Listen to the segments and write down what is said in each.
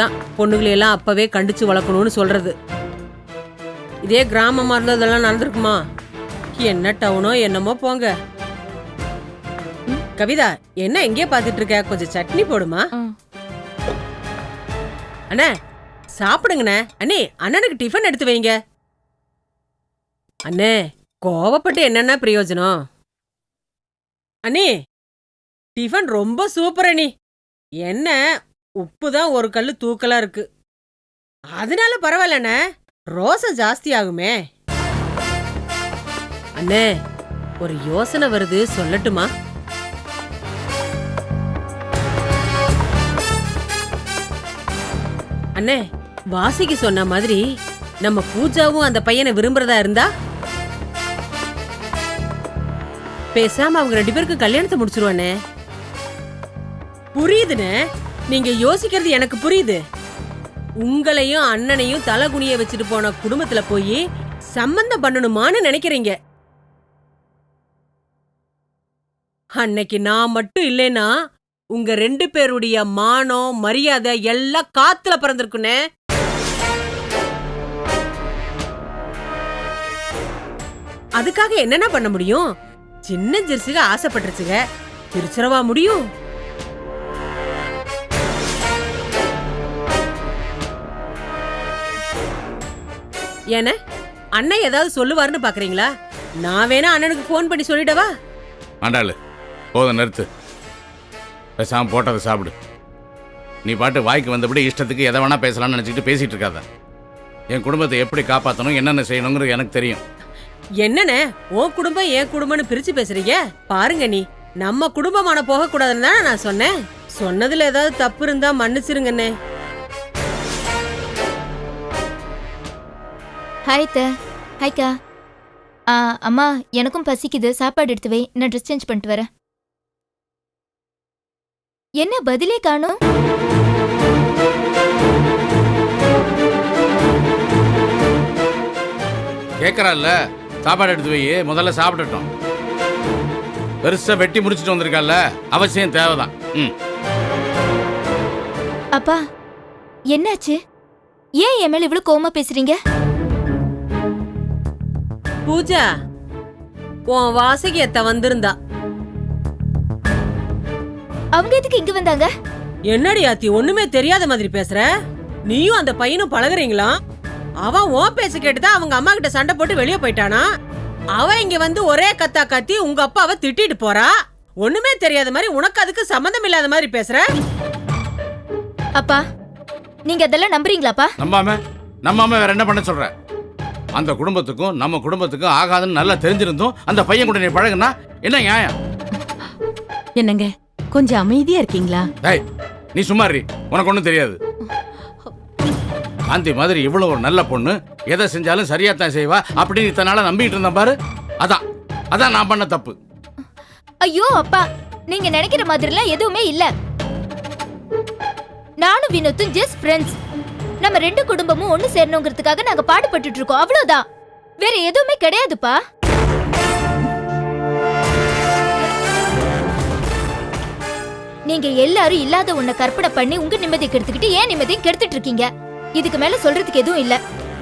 தான் பொண்ணுங்களை எல்லாம் அப்பவே கண்டிச்சு வளர்க்கணும்னு சொல்றது. இதே கிராமமா இருந்தா இதெல்லாம் நடந்திருக்குமா? என்ன டவுனோ என்னமோ போங்க. கவிதா என்ன எங்கே பார்த்துட்டு இருக்க? கொஞ்சம் சட்னி போடுமா? அண்ணே சாப்பிடுங்கண்ணே. அண்ணே அண்ணனுக்கு டிஃபன் எடுத்து வைங்க. அண்ணே கோவப்பட்டு என்னென்ன பிரயோஜனம்? அண்ணே டிஃபன் ரொம்ப சூப்பர் அண்ணி. என்ன உப்பு தான் ஒரு கல் தூக்கலா இருக்கு. அதனால பரவாயில்லண்ணே ரோசை ஜாஸ்தி ஆகுமே. அண்ணே ஒரு யோசனை வருது சொல்லட்டுமா? அண்ணே வாசிக்கு சொன்ன மாதிரி நம்ம பூஜாவும் அந்த பையனை விரும்புறதா இருந்தா? பேசாம அவங்க ரெண்டு பேருக்கு கல்யாணத்தை முடிச்சிருவானே புரியுதுண்ணே. நீங்க யோசிக்கிறது எனக்கு புரியுது. உங்களையும் அண்ணனையும் தலகுனிய வச்சுட்டு போன குடும்பத்துல போய் சம்பந்தம் பண்ணணுமான்னு நினைக்கிறீங்க. அன்னைக்கு நான் மட்டும் இல்லைனா உங்க ரெண்டு பேருடைய மானம் மரியாதை எல்லாம் காத்துல பறந்திருக்குனே அதுக்காக என்னென்ன பண்ண முடியும்? சின்ன ஜெர்சிக ஆசைப்பட்டுருச்சுங்க. திருச்சிரவா முடியும். ஏன அண்ணன் ஏதாவது சொல்லுவாருன்னு பாக்குறீங்களா? நான் வேணா அண்ணனுக்கு ஃபோன் பண்ணி சொல்லிடவா? ஆண்டாளு போதும் நிறுத்து. பேசாம போட்டதை சாப்பிடு. நீ பாட்டு வாய்க்கு வந்தபடி இஷ்டத்துக்கு எதை வேணா பேசலாம்னு நினச்சிக்கிட்டு பேசிட்டு இருக்காத. என் குடும்பத்தை எப்படி காப்பாற்றணும் என்னென்ன செய்யணுங்கிறது எனக்கு தெரியும். என்னண்ணே? உன் குடும்பம் என் குடும்பம்னு பிரிச்சு பேசுறீங்க? பாருங்க நீ. நம்ம குடும்பமான போக கூடாதுன்னு தானே நான் சொன்னேன். சொன்னதுல ஏதாவது தப்பு இருந்தா மன்னிச்சிருங்கண்ணே. ஹாய் த ஹாய்க்கா ஆ அம்மா எனக்கும் பசிக்குது. சாப்பாடு எடுத்து வை. நான் ட்ரெஸ் சேஞ்ச் பண்ணிட்டு வரேன். என்ன பதிலே காணும்? கேட்குறாள்ல சாப்பாடு எடுத்து வை. முதல்ல சாப்பிட்டுட்டோம் பெருசா வெட்டி முடிச்சிட்டு வந்திருக்கால அவசியம் தேவைதான். ம். அப்பா என்னாச்சு? ஏன் என் மேல இவ்வளவு கோவமா பேசுறீங்க? பூஜா உன் வாசகி அத்தை வந்திருந்தா. அவங்க எதுக்கு இங்க வந்தாங்க? என்னடி ஆத்தி ஒண்ணுமே தெரியாத மாதிரி பேசுற? நீயும் அந்த பையனும் பழகுறீங்களா? அவன் உன் பேச்ச கேட்டுதான் அவங்க அம்மா கிட்ட சண்டை போட்டு வெளியே போயிட்டானா? அவன் இங்க வந்து ஒரே கத்தா கத்தி உங்க அப்பாவை திட்டிட்டு போறா? ஒண்ணுமே தெரியாத மாதிரி உனக்கு அதுக்கு சம்மந்தம் இல்லாத மாதிரி பேசுற? அப்பா நீங்க அதெல்லாம் நம்புறீங்களாப்பா? நம்பாம நம்பாம வேற என்ன பண்ண சொல்ற? அந்த குடும்பத்துக்கும் நம்ம குடும்பத்துக்கும் ஆகாதுன்னு நல்லா தெரிஞ்சிருந்தோம் அந்த பையன் கூட நீ பழகுனா என்ன நியாயம்? என்னங்க கொஞ்சம் அமைதியா இருக்கீங்களா? டேய் நீ சும்மா இரு. உனக்கு ஒன்றும் தெரியாது. காந்தி மாதிரி இவ்வளவு ஒரு நல்ல பொண்ணு எதை செஞ்சாலும் சரியா தான் செய்வா அப்படின்னு இத்தனை நாளா நம்பிட்டு இருந்தேன் பாரு. அதான் அதான் நான் பண்ண தப்பு. ஐயோ அப்பா நீங்க நினைக்கிற மாதிரிலாம் எதுவுமே இல்ல. நானும் வினோத்தும் ஜஸ்ட் ஃப்ரெண்ட்ஸ் நம்ம ரெண்டு குடும்பமும் ஒண்ணு சேரணுங்கிறதுக்காக நாங்க பாடுபட்டுட்டு இருக்கோம் அவ்வளவுதான். வேற எதுவுமே கிடையாதுப்பா. நீங்க எல்லாரும் இல்லாத உன்னை கற்பனை பண்ணி உங்க நிம்மதியை கெடுத்துக்கிட்டு ஏன் நிம்மதியை கெடுத்துட்டு இருக்கீங்க இதுக்கு மேல சொல்றதுக்கு எதுவும் இல்ல.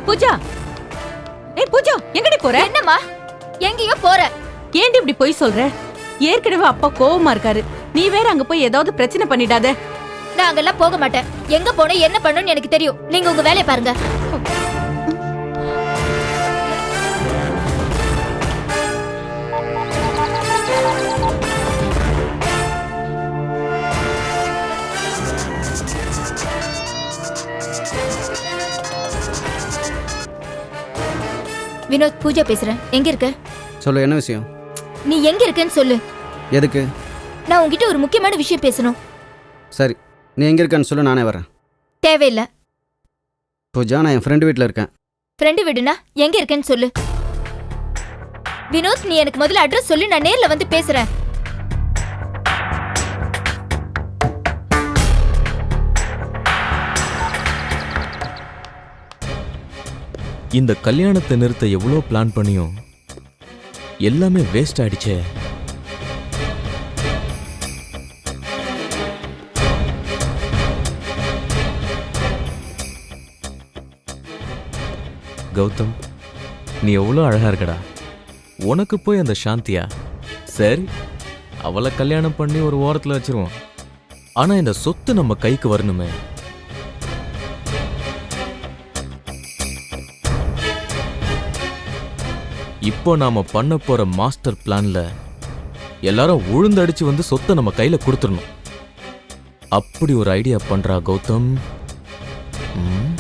பூஜா! ஏய் பூஜா! எங்கடி போற? என்னம்மா? எங்கேயோ போற. ஏன்டி இப்படி போய் சொல்ற? ஏற்கனவே அப்பா கோவமா இருக்காரு. நீ வேற அங்க போய் ஏதாவது பிரச்சனை பண்ணிடாத. நான் அங்கெல்லாம் போக மாட்டேன். எங்க போனேன் என்ன பண்ணணும்னு எனக்கு தெரியும். நீங்க உங்க வேலையை பாருங்க. வினோத் பூஜா பேசுறேன். எங்க இருக்க? சொல்லு என்ன விஷயம்? நீ எங்க இருக்கேன்னு சொல்லு. எதுக்கு? நான் உன்கிட்ட ஒரு முக்கியமான விஷயம் பேசணும். சரி. நீ எங்கே இருக்கேன்னு சொல்லு நானே வரேன் தேவையில்ல. பூஜா நான் என் ஃப்ரெண்டு வீட்டில் இருக்கேன். ஃப்ரெண்டு விடுனா எங்க இருக்கேன்னு சொல்லு. வினோத் நீ எனக்கு முதல்ல அட்ரஸ் சொல்லு நான் நேர்ல வந்து பேசுறேன். இந்த கல்யாணத்தை நிறுத்த எவ்வளோ பிளான் பண்ணியும் எல்லாமே வேஸ்ட் ஆயிடுச்சே. கௌதம் நீ எவ்வளோ அழகா இருக்கடா. உனக்கு போய் அந்த சாந்தியா? சரி அவளை கல்யாணம் பண்ணி ஒரு ஓரத்தில் வச்சிருவோம். ஆனா இந்த சொத்து நம்ம கைக்கு வரணுமே. இப்போ நாம பண்ண போற மாஸ்டர் பிளான்ல எல்லாரும் உழுந்தடிச்சு வந்து சொத்தை நம்ம கையில் கொடுத்துடணும். அப்படி ஒரு ஐடியா பண்றா கௌதம். ம்?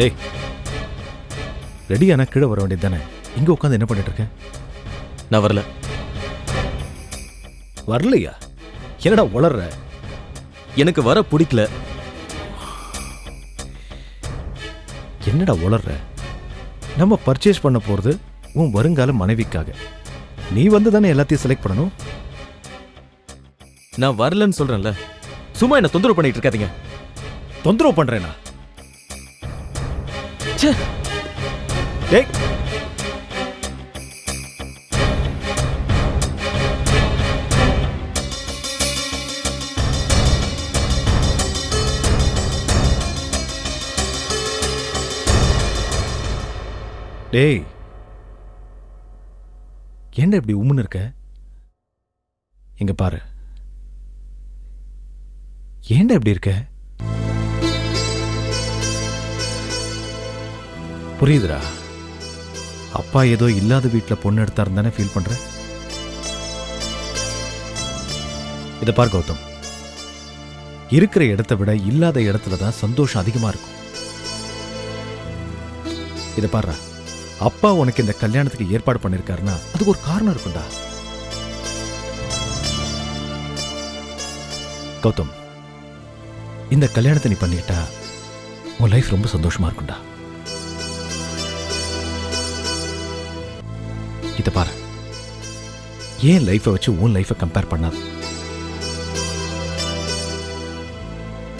டேய் ரெடியான கீழே வர வேண்டியது தானே? இங்கே உட்காந்து என்ன பண்ணிட்டு இருக்க? நான் வரல. வரலையா? என்னடா உளர்ற? எனக்கு வர பிடிக்கல. என்னடா உளர்ற? நம்ம பர்ச்சேஸ் பண்ண போகிறது உன் வருங்கால மனைவிக்காக. நீ வந்து தானே எல்லாத்தையும் செலக்ட் பண்ணணும்? நான் வரலன்னு சொல்றேன்ல. சும்மா என்ன தொந்தரவு பண்ணிட்டு இருக்காதீங்க. தொந்தரவு பண்றேனா? ச்சே. டேய். டேய். என்ன இப்படி உம்முன்னு இருக்க? இங்க பாரு. ஏன்டா இப்படி இருக்க? புரியுதுடா. அப்பா ஏதோ இல்லாத வீட்டில் பொண்ணு எடுத்தா தானே ஃபீல் பண்ற? இதை பார் கௌதம். இருக்கிற இடத்த விட இல்லாத இடத்துல தான் சந்தோஷம் அதிகமா இருக்கும். இதை பாருடா அப்பா உனக்கு இந்த கல்யாணத்துக்கு ஏற்பாடு பண்ணிருக்காருன்னா அதுக்கு ஒரு காரணம் இருக்கும்டா. கௌதம் இந்த கல்யாணத்தை நீ பண்ணிக்கிட்டா உன் லைஃப் ரொம்ப சந்தோஷமா இருக்கும்டா. இதை பாரு. ஏன் லைஃப்பை வச்சு உன் லைஃப்பை கம்பேர் பண்ணாத?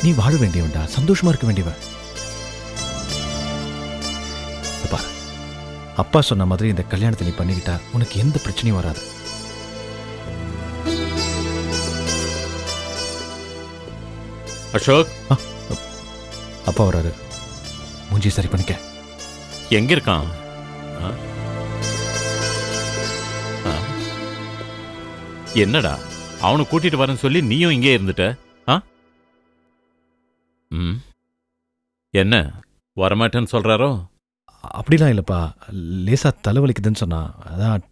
நீ வாழ வேண்டியவன்டா சந்தோஷமா இருக்க வேண்டியவன். பாரு. அப்பா சொன்ன மாதிரி இந்த கல்யாணத்தை நீ பண்ணிக்கிட்டா உனக்கு எந்த பிரச்சனையும் வராது. அசோக். அப்பா வராரு மூஞ்சி சரி பண்ணிக்க. எங்க இருக்கான்? என்னடா? அவனை கூட்டிட்டு வரேன்னு சொல்லி நீயும் இங்கே இருந்துட்ட? ஆ? ம். என்ன வரமாட்டேன்னு சொல்றாரோ? அப்படிலாம் இல்லைப்பா. லேசா தலைவலிக்குதுன்னு சொன்னா அதான்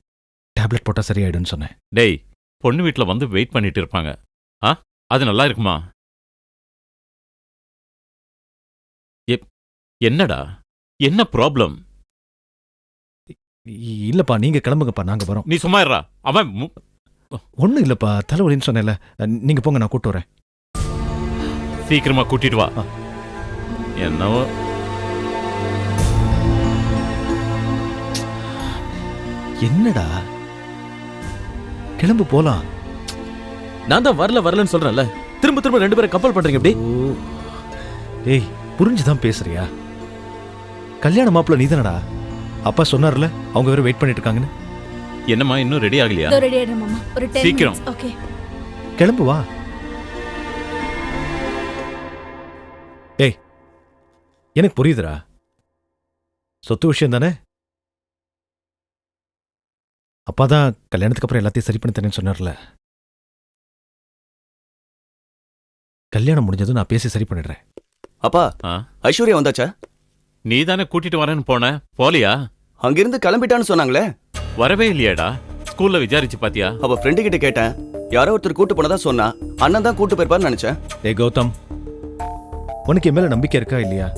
டேப்லெட் போட்டால் சரியாயிடுன்னு சொன்னேன். டேய் பொண்ணு வீட்டில் வந்து வெயிட் பண்ணிட்டு இருப்பாங்க. ஆ? அது நல்லா இருக்குமா? எப்- என்னடா? என்ன ப்ராப்ளம்? இல்லப்பா நீங்க கிளம்புங்கப்பா நாங்க வரோம். நீ சும்மா இருடா. அவன் ஒன்றும் இல்லப்பா தலைவலின்னு சொன்னேன்ல. நீங்க போங்க நான் கூட்டு வரேன். சீக்கிரமா கூட்டிட்டு வா. என்னவோ? என்னடா? கிளம்பு போலாம். நான் தான் வரல வரலன்னு சொல்றேன்ல. திரும்ப திரும்ப ரெண்டு பேரும் கப்பல் பண்றீங்க இப்படி ஓ. ஏய் புரிஞ்சுதான் பேசுறியா? கல்யாண மாப்பிள்ள நீதானடா? அப்பா சொன்னார்ல அவங்க வேற வெயிட் பண்ணிட்டு இருக்காங்கன்னு. என்னம்மா இன்னும் ரெடி ஆகலையா? இதோ ரெடி மாமா. ஒரு டென் சீக்கிரம். ஓகே கிளம்பு வா. ஏய் எனக்கு புரியுதுடா. சொத்து விஷயம் தானே? அப்பா தான் கல்யாணத்துக்கு அப்புறம் எல்லாத்தையும் சரி பண்ணி தரேன்னு சொன்னார்ல. கல்யாணம் முடிஞ்சதும் நான் பேசி சரி பண்ணிடுறேன். அப்பா ஆ? ஐஸ்வர்யா வந்தாச்சா? நீ தானே கூட்டிட்டு வரேன்னு போன? போலியா? அங்கிருந்து கிளம்பிட்டான்னு சொன்னாங்களே. வரவே இல்லையாடா. ஸ்கூல்ல விசாரிச்சு பாத்தியா? அவ ஃப்ரெண்டு கிட்ட கேட்டேன். யாரோ ஒருத்தர் கூட்டு போனதா சொன்னா அண்ணன் தான் கூட்டு போயிருப்பான்னு நினைச்சேன். ஏய் கௌதம். உனக்கு என் மேல நம்பிக்கை இருக்கா இல்லையா?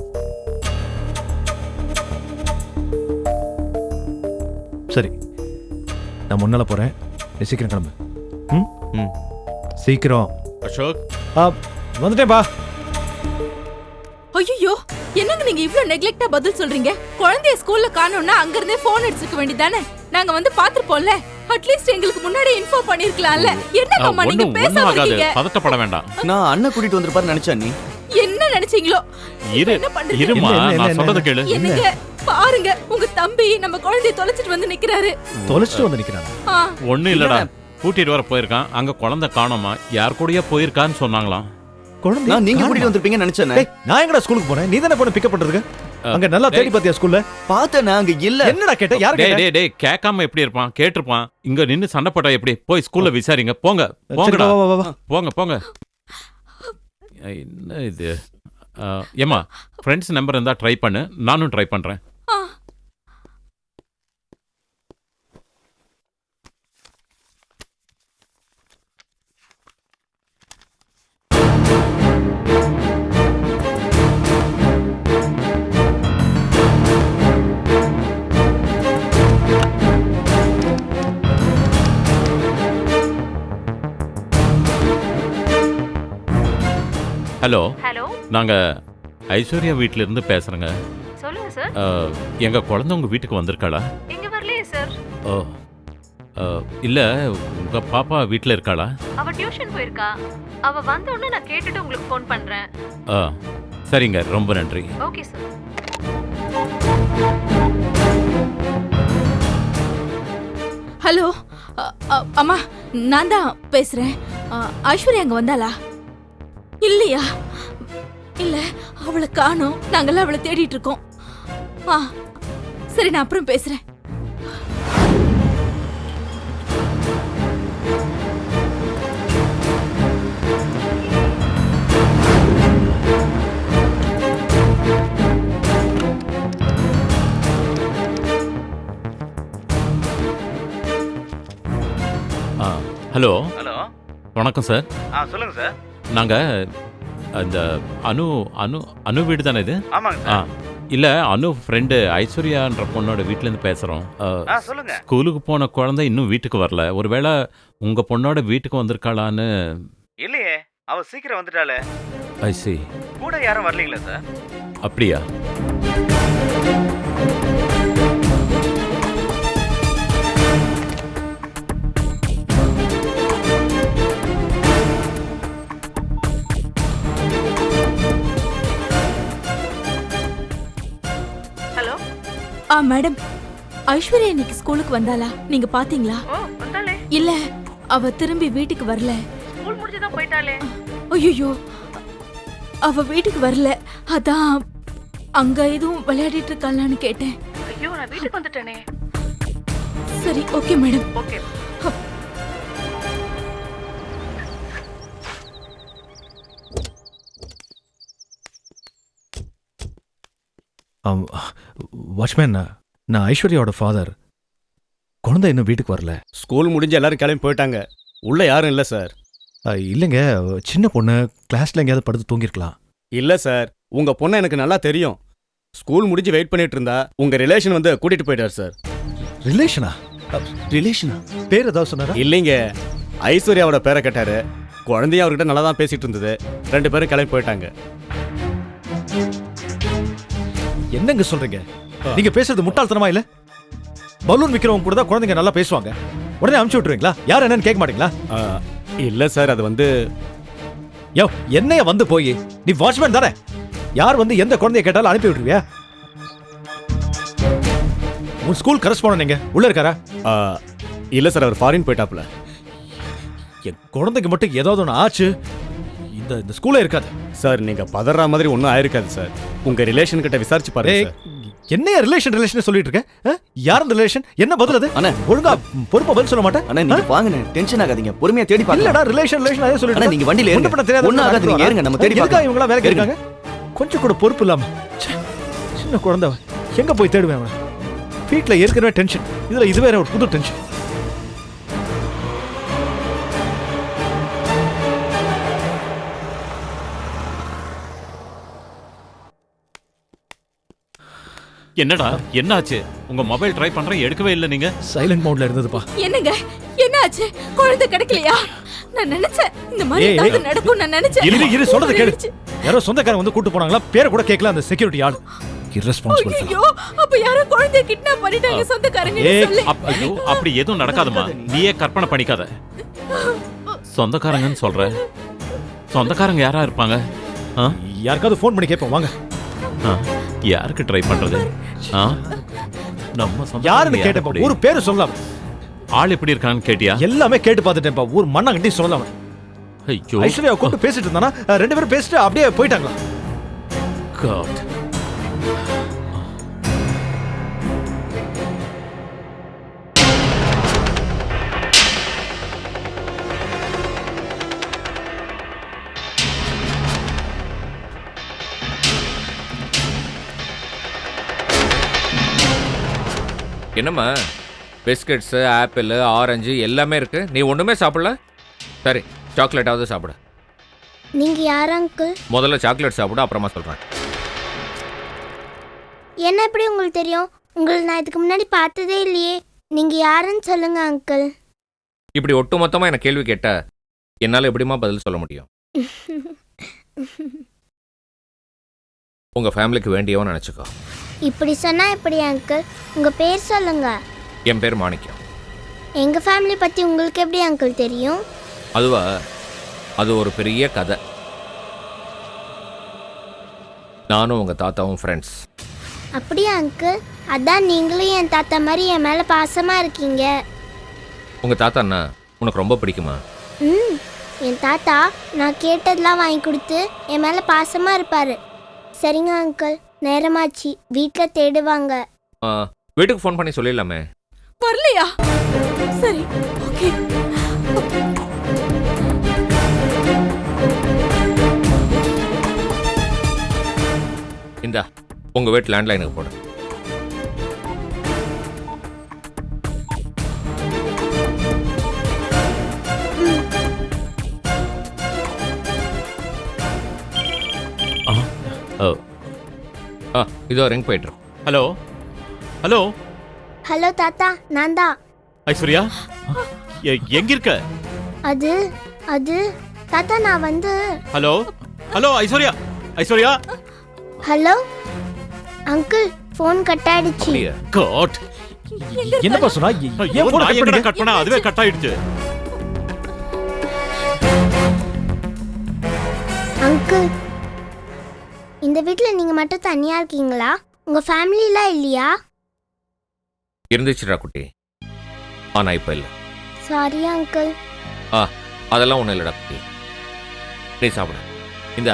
சரி நான் முன்னால போறேன். நீ சீக்கிரம் கிளம்பு. ம்? ம். சீக்கிரம். அசோக். ஆ வந்துட்டேன் பா ஐயோ என்னங்க நீங்க இவ்ளோ நெக்லெக்ட்டா பதில் சொல்றீங்க? குழந்தைய ஸ்கூல்ல காணோம்னா அங்க இருந்தே போன் அடிச்சுக்க வேண்டியதானே நாங்க வந்து பாத்துருப்போம்ல அட்லீஸ்ட் எங்களுக்கு முன்னாடி இன்ஃபார்ம் பண்ணிருக்கலாம்ல. என்னங்கம்மா நீங்க ஒன்னும் பேசாம இருக்கீங்க. பதட்டப்பட வேண்டாம். நான் அண்ணன் கூட்டிட்டு வந்திருப்பாரு நினைச்சேன் நீ. என்ன நினைச்சீங்களோ? இரு என்ன? இருமா என்ன, என்ன, நான் என்ன, சொல்றத என்ன? கேளு. என்னங்க பாருங்க உங்க தம்பி நம்ம குழந்தைய தொலைச்சிட்டு வந்து நிக்கிறாரு. தொலைச்சிட்டு வந்து நிக்கிறானா? ஆ, ஒண்ணும் இல்லடா. கூட்டிட்டு வர போயிருக்கான். அங்க குழந்தை காணோமா? யார் கூடயே போயிருக்கான்னு சொன்னாங்களாம். குழந்தை நான் நீங்க? கூட்டிட்டு வந்திருப்பீங்கன்னு நினைச்சேன். நான் எங்கடா ஸ்கூலுக்கு போனேன்? நீ தானே போன பிக்கப் பண்றதுக்கு? அங்க நல்லா தேடி. பாத்தியா ஸ்கூல்ல பார்த்தேன் அங்க இல்ல. என்னடா கேட்ட? யாரு டேய் கேட்ட? டேய் டேய் கேட்காம எப்படி இருப்பான்? கேட்டிருப்பான். இங்க நின்னு சண்டை போட்டா எப்படி? போய் ஸ்கூல்ல விசாரிங்க. போங்க. போங்கடா. போங்க போங்க. என்ன இது? ஆ, ஏம்மா ஃப்ரெண்ட்ஸ் நம்பர் இருந்தா ட்ரை பண்ணு. நானும் ட்ரை பண்றேன். ஹலோ. ஹலோ. நாங்க ஐஸ்வர்யா வீட்ல இருந்து பேசுறேங்க. சொல்லுங்க சார் ஆ, எங்க குழந்தை உங்க வீட்டுக்கு வந்திருக்காளா? இங்க வரலையே சார் ஓ. இல்ல உங்க பாப்பா வீட்ல இருக்காளா? அவ டியூஷன் போயிருக்கா. அவ வந்த உடனே நான் கேட்டுட்டு உங்களுக்கு ஃபோன் பண்றேன். ஆ சரிங்க ரொம்ப நன்றி. ஓகே சார் ஹலோ அ, அ, அம்மா நான் தான் பேசுறேன். அ, ஐஸ்வர்யா அங்க வந்தாளா? இல்லையா? இல்ல அவளை காணோம். நாங்கெல்லாம் அவளை தேடிட்டு இருக்கோம். ஆ சரி நான் அப்புறம் பேசுறேன். ஆ ஹலோ. ஹலோ. வணக்கம் சார். ஆ சொல்லுங்க சார். நாங்க அந்த அனு அனு அனு வீடு தானே இது? ஆமாங்க ஆ. இல்ல அனு ஃப்ரெண்டு ஐஸ்வர்யான்ற பொண்ணோட வீட்ல இருந்து பேசுறோம். ஆ, சொல்லுங்க. ஸ்கூலுக்கு போன குழந்தை இன்னும் வீட்டுக்கு வரல. ஒருவேளை உங்க பொண்ணோட வீட்டுக்கு வந்திருக்காளான்னு இல்லையே அவ சீக்கிரம் வந்துட்டாளே. ஐ சி கூட யாரும் வரலீங்களா சார்? அப்படியா? மேடம் ஐஸ்வர்யா இன்னைக்கு ஸ்கூலுக்கு வந்தாளா? நீங்க பாத்தீங்களா? இல்ல அவ திரும்பி வீட்டுக்கு வரல. ஸ்கூல் முடிஞ்சுதான் போயிட்டாலே ஐயோ அவ வீட்டுக்கு வரல. அதான் அங்க எதுவும் விளையாடிட்டு இருக்காளான்னு கேட்டேன். ஐயோ நான் வீட்டுக்கு வந்துட்டேனே. சரி ஓகே மேடம். ஓகே. வாட்ச்மேன் நான் ஐஸ்வர்யாவோட ஃபாதர் குழந்தை இன்னும் வீட்டுக்கு வரல. ஸ்கூல் முடிஞ்சு எல்லாரும் கிளம்பி போயிட்டாங்க. உள்ள யாரும் இல்லை சார். இல்லைங்க. சின்ன பொண்ணு கிளாஸ்ல எங்கேயாவது படுத்து தூங்கியிருக்கலாம். இல்லை சார். உங்க பொண்ணை எனக்கு நல்லா தெரியும். ஸ்கூல் முடிஞ்சு வெயிட் பண்ணிட்டு இருந்தா உங்க ரிலேஷன் வந்து கூட்டிட்டு போயிட்டார் சார். ரிலேஷனா ரிலேஷனா பேர் ஏதாவது சொன்னாரா? இல்லைங்க. ஐஸ்வர்யாவோட பேரை கேட்டாரு. குழந்தையும் அவர்கிட்ட நல்லா தான் பேசிட்டு இருந்தது. ரெண்டு பேரும் கிளம்பி போயிட்டாங்க. என்னங்க சொல்றீங்க? நீங்க பேசுறது முட்டாள்தனமா இல்ல? பலூன் விக்கிறவங்க கூட தான் குழந்தைங்க நல்லா பேசுவாங்க. உடனே அமுச்சு விட்டுருவீங்களா? யார் என்னன்னு கேட்க மாட்டீங்களா? இல்ல சார் அது வந்து யோ என்னைய வந்து போய்? நீ வாட்ச்மேன் தானே? யார் வந்து எந்த குழந்தைய கேட்டாலும் அனுப்பி விட்டுருவியா? உன் ஸ்கூல் கரஸ்பாண்ட் நீங்க உள்ள இருக்காரா? இல்ல சார் அவர் ஃபாரின் போயிட்டாப்ல என் குழந்தைக்கு மட்டும் ஏதாவது ஒன்று ஆச்சு? இந்த இந்த ஸ்கூல்ல இருக்காது. சார் நீங்க பதற மாதிரி ஒன்றும் ஆயிருக்காது சார் உங்க ரிலேஷன் கிட்ட விசாரிச்சு பாருங்க சார் என்னைய ரிலேஷன் ரிலேஷன் சொல்லிட்டு இருக்க? ஆ? யார் அந்த ரிலேஷன் என்ன பதில் அது? அண்ணா ஒழுங்கா பொறுப்பா பதில் சொல்ல மாட்டேன். அண்ணா நீங்க வாங்கண்ணே டென்ஷன் ஆகாதீங்க. பொறுமையா தேடி பாருங்க. இல்லடா ரிலேஷன் ரிலேஷன் அதே சொல்லிட்டு அண்ணா, நீங்க வண்டியில ஏறுங்க. ஒண்ணும் பண்ண தெரியாத ஒண்ணும் ஆகாது, நீங்க ஏறுங்க, நம்ம தேடி எதுக்கா பார்க்கலாம். இவங்க வேலைக்கு ஏறுங்க. இருக்காங்க? கொஞ்சம் கூட பொறுப்பு இல்லாம. ச்சே, சின்ன குழந்தை அவன். எங்க போய் தேடுவேன் அவனை? வீட்ல ஏற்கனவே டென்ஷன் இதுல இது வேற ஒரு புது டென்ஷன் என்னடா என்னாச்சு? உங்க மொபைல் ட்ரை பண்றேன் எடுக்கவே இல்லை நீங்க. சைலண்ட் மோட்ல இருந்ததுப்பா. என்னங்க? என்ன ஆச்சு குழந்தை கிடைக்கலையா? நான் நினைச்சேன் இந்த மாதிரி ஏதாவது. நடக்கும் நான் நினைச்சேன். இரு இரு சொல்றத கேளு. யாரோ சொந்தக்காரங்க வந்து கூட்டு போனாங்களா? பேரை கூட கேட்கல அந்த செக்யூரிட்டி ஆள். Fellow. ஐயோ அப்ப யாரோ குழந்தைய கிட்னாப் பண்ணிட்டாங்க சொந்தக்காரங்க சொல்லு. ஐயோ அப்படி எதுவும் நடக்காதுமா நீயே கற்பனை பண்ணிக்காத. சொந்தக்காரங்கன்னு சொல்ற. சொந்தக்காரங்க யாரா இருப்பாங்க? ஆ? யாருக்காவது ஃபோன் பண்ணி கேட்போம் வாங்க. ஆ. யாருக்கு ட்ரை பண்றது? ஆ? நம்ம யாருன்னு யார் கேட்டப்பா? ஒரு பேரு சொல்லலாம். ஆள் எப்படி இருக்கான்னு கேட்டியா? எல்லாமே கேட்டு பார்த்துட்டேன்ப்பா ஒரு மண்ணை கட்டி சொல்லலாம். ஐயோ. ஐஸ்வர்யா கூப்பிட்டு பேசிட்டு இருந்தானா? ரெண்டு பேரும் பேசிட்டு அப்படியே போயிட்டாங்களா? என்னம்மா? பிஸ்கட்ஸு ஆப்பிள் ஆரஞ்சு எல்லாமே இருக்கு. நீ ஒன்றுமே சாப்பிடல? சரி சாக்லேட்டாவது சாப்பிடு. நீங்க யார் அங்கிள்? முதல்ல சாக்லேட் சாப்பிடு அப்புறமா சொல்கிறேன் என்ன எப்படி உங்களுக்கு தெரியும்? உங்களை நான் இதுக்கு முன்னாடி பார்த்ததே இல்லையே. நீங்க யாருன்னு சொல்லுங்க அங்கிள். இப்படி ஒட்டுமொத்தமாக எனக்கு கேள்வி கேட்ட என்னால் எப்படிம்மா பதில் சொல்ல முடியும்? உங்கள் ஃபேமிலிக்கு வேண்டியவன் நினச்சிக்கோ. இப்படி சொன்னா எப்படி அங்கிள் உங்க பேர் சொல்லுங்க. என் பேர் மாணிக்கம். எங்க ஃபேமிலி பத்தி உங்களுக்கு எப்படி அங்கிள் தெரியும்? அதுவா? அது ஒரு பெரிய கதை. நானும் உங்கள் தாத்தாவும் ஃப்ரெண்ட்ஸ் அப்படியா அங்கிள் அதான் நீங்களும் என் தாத்தா மாதிரி என் மேல பாசமா இருக்கீங்க. உங்கள் தாத்தா அண்ணா உனக்கு ரொம்ப பிடிக்குமா? ம். என் தாத்தா நான் கேட்டதெல்லாம் வாங்கி கொடுத்து என் மேல பாசமா இருப்பாரு. சரிங்க அங்கிள் நேரமாச்சு. வீட்டில் தேடுவாங்க. ஆ, வீட்டுக்கு ஃபோன் பண்ணி சொல்லிடலாமே. வரலையா? சரி ஓகே. இந்தா உங்கள் வீட்டு லேண்ட்லைனுக்கு போடு. ஓ, ஆ இதோ ரிங் போயிட்டு ஹலோ? ஹலோ? ஹலோ தாத்தா நான் தான் ஐஸ்வர்யா? எ- எங்க இருக்க அது அது தாத்தா நான் வந்து hello? Hello Aishwarya? Aishwarya? Hello? Uncle phone cut ஆயிடுச்சு அப்படியே? காட் என்னப்பா சொன்னா? ஏ- ஐயோ ஏன் போன நான் எங்கடா பண்ணீங்க? கட் பண்ணா? அதுவே கட் ஆயிடுச்சு. அங்கிள் இந்த வீட்டில் நீங்கள் மட்டும் தனியாக இருக்கீங்களா? உங்கள் ஃபேமிலிலாம் இல்லையா? இருந்துச்சுடா குட்டி. ஆனா இப்போ இல்லை. சாரி அங்கிள் ஆ அதெல்லாம் ஒன்றும் இல்லைடா குட்டி. நீ சாப்பிடு. இந்த.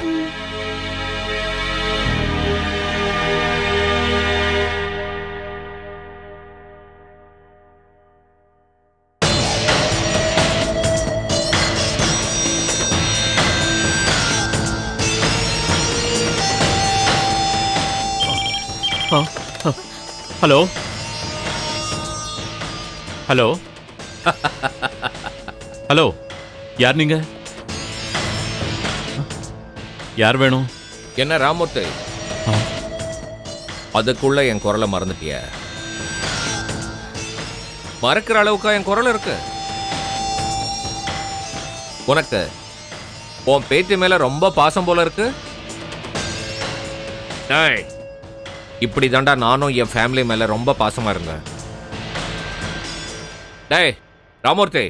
ஹலோ. ஹலோ. ஹலோ. யார் நீங்க? யார் வேணும்? என்ன ராமூர்த்தி. அதுக்குள்ள என் குரலை மறந்துட்டிய. மறக்கிற அளவுக்கா என் குரல் இருக்கு? உனக்கு உன் பேத்தி மேல ரொம்ப பாசம் போல இருக்கு? இப்படி தாண்டா நானும் என் ஃபேமிலி மேல ரொம்ப பாசமா இருந்தேன். டேய் ராமூர்த்தி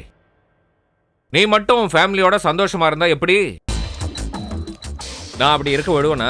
நீ மட்டும் உன் ஃபேமிலியோட சந்தோஷமா இருந்தா எப்படி? நான் அப்படி இருக்க விடுவேனா?